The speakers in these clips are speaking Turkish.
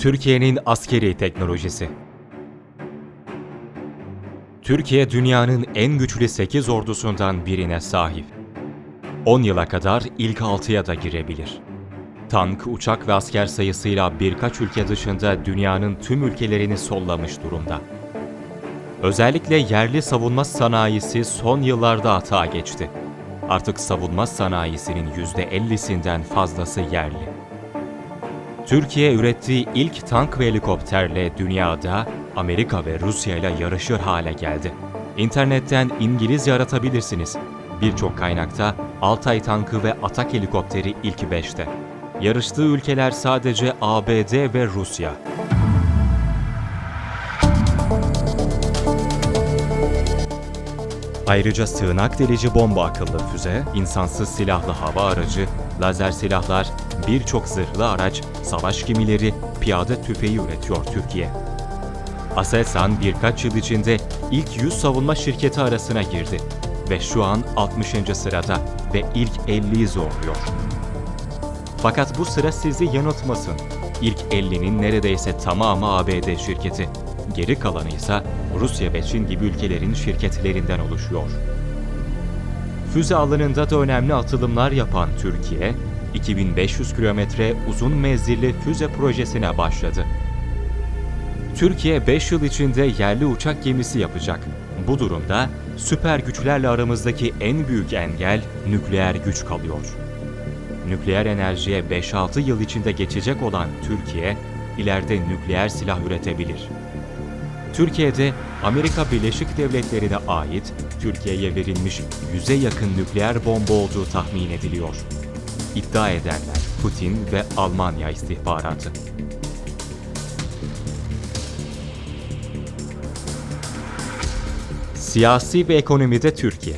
Türkiye'nin askeri teknolojisi. Türkiye dünyanın en güçlü 8 ordusundan birine sahip. 10 yıla kadar ilk 6'ya da girebilir. Tank, uçak ve asker sayısıyla birkaç ülke dışında dünyanın tüm ülkelerini sollamış durumda. Özellikle yerli savunma sanayisi son yıllarda hata geçti. Artık savunma sanayisinin %50'sinden fazlası yerli. Türkiye ürettiği ilk tank ve helikopterle dünyada Amerika ve Rusya ile yarışır hale geldi. İnternetten İngilizce aratabilirsiniz. Birçok kaynakta Altay tankı ve Atak helikopteri ilk 5'te. Yarıştığı ülkeler sadece ABD ve Rusya. Ayrıca sığınak delici bomba akıllı füze, insansız silahlı hava aracı, lazer silahlar, birçok zırhlı araç, savaş gemileri, piyade tüfeği üretiyor Türkiye. Aselsan birkaç yıl içinde ilk 100 savunma şirketi arasına girdi ve şu an 60. sırada ve ilk 50'yi zorluyor. Fakat bu sıra sizi yanıltmasın. İlk 50'nin neredeyse tamamı ABD şirketi. Geri kalanı ise Rusya ve Çin gibi ülkelerin şirketlerinden oluşuyor. Füze alanında da önemli atılımlar yapan Türkiye, 2500 kilometre uzun menzilli füze projesine başladı. Türkiye 5 yıl içinde yerli uçak gemisi yapacak. Bu durumda süper güçlerle aramızdaki en büyük engel nükleer güç kalıyor. Nükleer enerjiye 5-6 yıl içinde geçecek olan Türkiye, ileride nükleer silah üretebilir. Türkiye'de Amerika Birleşik Devletleri'ne ait Türkiye'ye verilmiş yüze yakın nükleer bomba olduğu tahmin ediliyor. İddia edenler Putin ve Almanya istihbaratı. Siyasi ve ekonomide Türkiye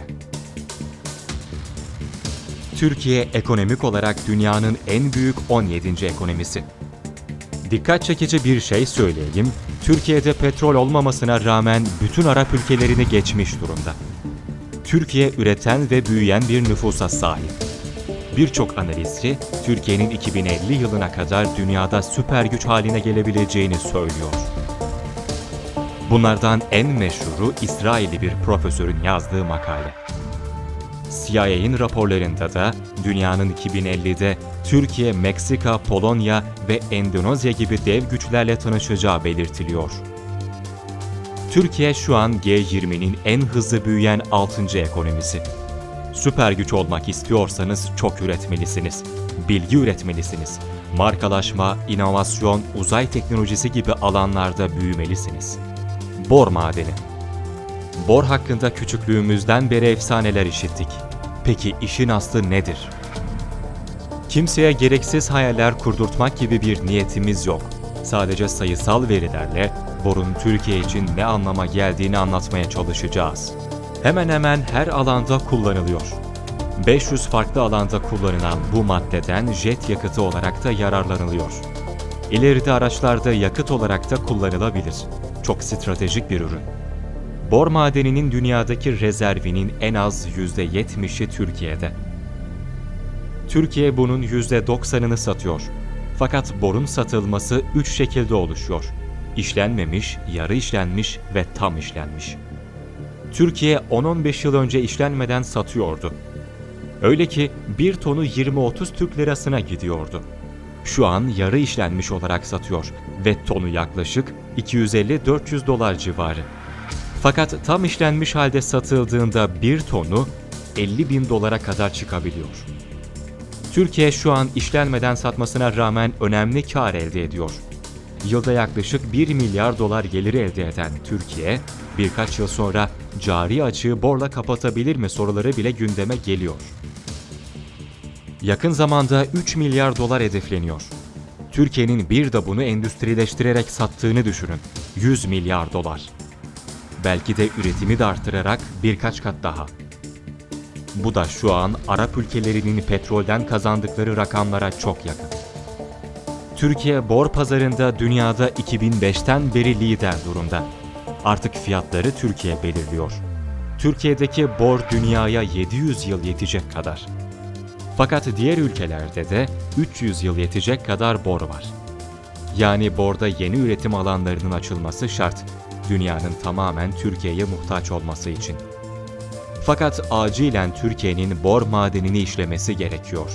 Türkiye ekonomik olarak dünyanın en büyük 17. ekonomisi. Dikkat çekici bir şey söyleyeyim. Türkiye'de petrol olmamasına rağmen bütün Arap ülkelerini geçmiş durumda. Türkiye üreten ve büyüyen bir nüfusa sahip. Birçok analistçi Türkiye'nin 2050 yılına kadar dünyada süper güç haline gelebileceğini söylüyor. Bunlardan en meşhuru İsrailli bir profesörün yazdığı makale. CIA'in raporlarında da dünyanın 2050'de Türkiye, Meksika, Polonya ve Endonezya gibi dev güçlerle tanışacağı belirtiliyor. Türkiye şu an G20'nin en hızlı büyüyen 6. ekonomisi. Süper güç olmak istiyorsanız çok üretmelisiniz. Bilgi üretmelisiniz. Markalaşma, inovasyon, uzay teknolojisi gibi alanlarda büyümelisiniz. Bor madeni Bor hakkında küçüklüğümüzden beri efsaneler işittik. Peki işin aslı nedir? Kimseye gereksiz hayaller kurdurtmak gibi bir niyetimiz yok. Sadece sayısal verilerle borun Türkiye için ne anlama geldiğini anlatmaya çalışacağız. Hemen hemen her alanda kullanılıyor. 500 farklı alanda kullanılan bu maddeden jet yakıtı olarak da yararlanılıyor. İleride araçlarda yakıt olarak da kullanılabilir. Çok stratejik bir ürün. Bor madeninin dünyadaki rezervinin en az %70'i Türkiye'de. Türkiye bunun %90'ını satıyor. Fakat borun satılması 3 şekilde oluşuyor. İşlenmemiş, yarı işlenmiş ve tam işlenmiş. Türkiye 10-15 yıl önce işlenmeden satıyordu. Öyle ki bir tonu 20-30 Türk lirasına gidiyordu. Şu an yarı işlenmiş olarak satıyor ve tonu yaklaşık 250-400 dolar civarı. Fakat tam işlenmiş halde satıldığında bir tonu 50 bin dolara kadar çıkabiliyor. Türkiye şu an işlenmeden satmasına rağmen önemli kar elde ediyor. Yılda yaklaşık 1 milyar dolar geliri elde eden Türkiye, birkaç yıl sonra cari açığı borla kapatabilir mi soruları bile gündeme geliyor. Yakın zamanda 3 milyar dolar hedefleniyor. Türkiye'nin bir de bunu endüstrileştirerek sattığını düşünün. 100 milyar dolar. Belki de üretimi de artırarak birkaç kat daha. Bu da şu an Arap ülkelerinin petrolden kazandıkları rakamlara çok yakın. Türkiye bor pazarında dünyada 2005'ten beri lider durumda. Artık fiyatları Türkiye belirliyor. Türkiye'deki bor dünyaya 700 yıl yetecek kadar. Fakat diğer ülkelerde de 300 yıl yetecek kadar bor var. Yani borda yeni üretim alanlarının açılması şart. Dünyanın tamamen Türkiye'ye muhtaç olması için. Fakat acilen Türkiye'nin bor madenini işlemesi gerekiyor.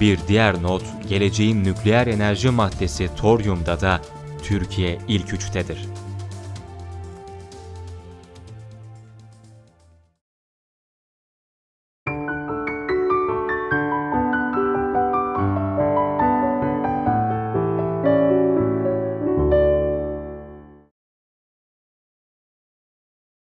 Bir diğer not, geleceğin nükleer enerji maddesi toryumda da Türkiye ilk üçtedir.